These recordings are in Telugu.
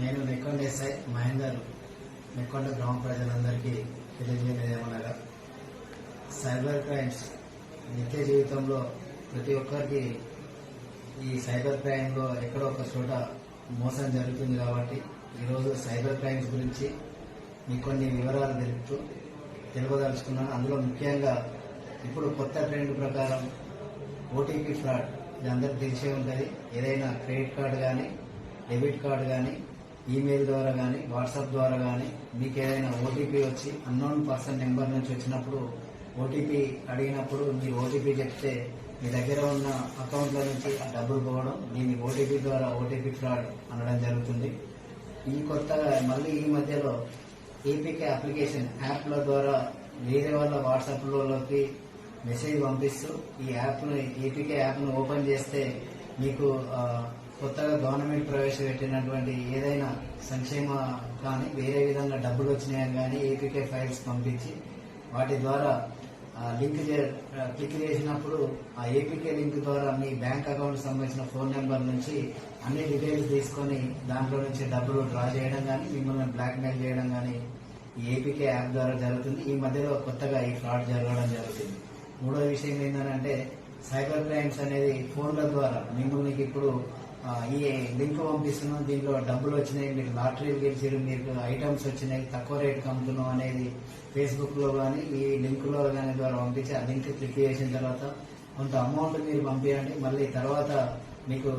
నేను నెక్కొండ ఎస్ఐ మహేందర్ నెక్కొండ గ్రామ ప్రజలందరికీ తెలియజేయలేదు ఏమనగా సైబర్ క్రైమ్స్ నిత్య జీవితంలో ప్రతి ఒక్కరికి ఈ సైబర్ క్రైమ్లో ఎక్కడో ఒక చోట మోసం జరుగుతుంది కాబట్టి ఈరోజు సైబర్ క్రైమ్స్ గురించి మీకు కొన్ని వివరాలు తెలుపుతూ తెలుపదలుచుకున్నాను. అందులో ముఖ్యంగా ఇప్పుడు కొత్త ట్రెండ్ ప్రకారం ఓటీపీ ఫ్రాడ్ ఇది అందరికి తెలిసే ఉంటుంది. ఏదైనా క్రెడిట్ కార్డు కానీ డెబిట్ కార్డు కానీ ఈమెయిల్ ద్వారా కానీ వాట్సాప్ ద్వారా కానీ మీకు ఏదైనా ఓటీపీ వచ్చి అన్నోన్ పర్సన్ నెంబర్ నుంచి వచ్చినప్పుడు ఓటీపీ అడిగినప్పుడు మీరు ఓటీపీ చెప్తే మీ దగ్గర ఉన్న అకౌంట్ల నుంచి ఆ డబ్బులు పోవడం దీన్ని ఓటీపీ ద్వారా ఓటీపీ ఫ్రాడ్ అనడం జరుగుతుంది. ఈ కొత్తగా మళ్ళీ ఈ మధ్యలో ఏపీకే అప్లికేషన్ యాప్ల ద్వారా వేరే వాళ్ళ వాట్సాప్లలోకి మెసేజ్ పంపిస్తూ ఈ యాప్ను ఏపీకే యాప్ను ఓపెన్ చేస్తే మీకు కొత్తగా గవర్నమెంట్ ప్రవేశపెట్టినటువంటి ఏదైనా సంక్షేమ కానీ వేరే విధంగా డబ్బులు వచ్చినాయని కానీ ఏపీకే ఫైల్స్ పంపించి వాటి ద్వారా లింక్ చే- క్లిక్ చేసినప్పుడు ఆ ఏపీకే లింక్ ద్వారా మీ బ్యాంక్ అకౌంట్ సంబంధించిన ఫోన్ నెంబర్ నుంచి అన్ని డీటెయిల్స్ తీసుకొని దాంట్లో నుంచి డబ్బులు డ్రా చేయడం కానీ మిమ్మల్ని బ్లాక్మెయిల్ చేయడం కానీ ఏపీకే యాప్ ద్వారా జరుగుతుంది. ఈ మధ్యలో కొత్తగా ఈ ఫ్రాడ్ జరగడం జరుగుతుంది. మూడో విషయం ఏంటంటే సైబర్ క్రైమ్స్ అనేది ఫోన్ల ద్వారా మిమ్మల్ని ఇప్పుడు ఈ లింక్ పంపిస్తున్నాం. దీంట్లో డబ్బులు వచ్చినాయి మీరు లాటరీలు గెలిచారు మీకు ఐటమ్స్ వచ్చినాయి తక్కువ రేటుకి అమ్ముతున్నాం అనేది ఫేస్బుక్లో కానీ ఈ లింక్లో కానీ ద్వారా పంపించి ఆ లింక్ క్లిక్ చేసిన తర్వాత కొంత అమౌంట్ మీరు పంపించండి మళ్ళీ తర్వాత మీకు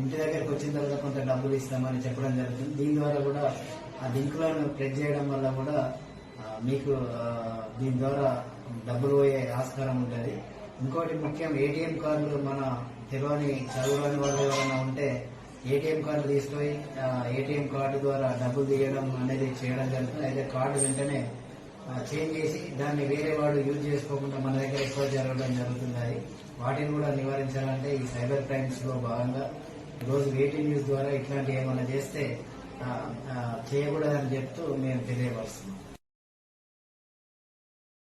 ఇంటి దగ్గరకు వచ్చిన తర్వాత కొంత డబ్బులు ఇస్తామని చెప్పడం జరుగుతుంది. దీని ద్వారా కూడా ఆ లింకులను ప్రెస్ చేయడం వల్ల కూడా మీకు దీని ద్వారా డబ్బులు పోయే ఆస్కారం ఉంటుంది. ఇంకోటి ముఖ్యం ఏటీఎం కార్డులు మన తెలియని చదువులని వాళ్ళు ఎవరైనా ఉంటే ఏటీఎం కార్డు తీసుకొని ఏటీఎం కార్డు ద్వారా డబ్బులు తీయడం అనేది చేయడం జరుగుతుంది. అయితే కార్డు వెంటనే చేంజ్ చేసి దాన్ని వేరే వాడు యూజ్ చేసుకోకుండా మన దగ్గర ఎక్కువ జరగడం జరుగుతుంది. అది వాటిని కూడా నివారించాలంటే ఈ సైబర్ క్రైమ్స్లో భాగంగా రోజు వేటి న్యూస్ ద్వారా ఇట్లాంటి ఏమైనా చేస్తే చేయకూడదని చెప్తూ మేము తెలియపరుస్తున్నాం